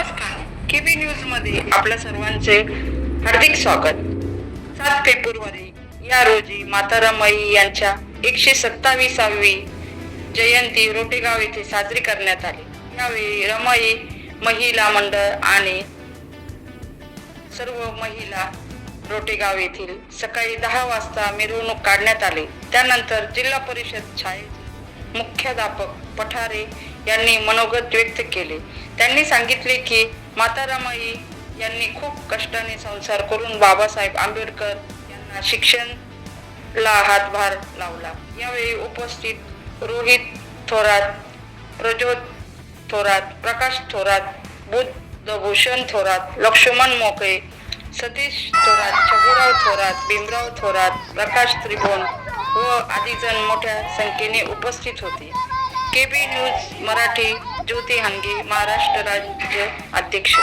KB न्यूजमध्ये आपल्या सर्वांचे हार्दिक स्वागत. सात फेब्रुवारी या रोजी माता रमाई यांच्या एकशे सत्तावीसावी जयंती रोटेगाव येथे साजरी करण्यात आली. यावेळी रमाई महिला मंडळ आणि सर्व महिला रोटेगाव येथील सकाळी दहा वाजता मिरवणूक काढण्यात आली. त्यानंतर जिल्हा परिषद शाळेचे मुख्याध्यापक पठारे यांनी मनोगत व्यक्त केले. त्यांनी सांगितले की माता रमाई यांनी खूप कष्टाने संसार करून बाबासाहेब आंबेडकर यांना शिक्षणला हातभार लावला. यावेळी उपस्थित रोहित थोरात प्रज्योत थोरात प्रकाश थोरात बुद्धभूषण थोरात लक्ष्मण मोकळे सतीश थोरात छगुराव थोरात भीमराव थोरात प्रकाश त्रिभुवन व आदी जण मोठ्या संख्येने उपस्थित होते. K B news Marathi Jyoti Hanage Maharashtra राज्य अध्यक्ष.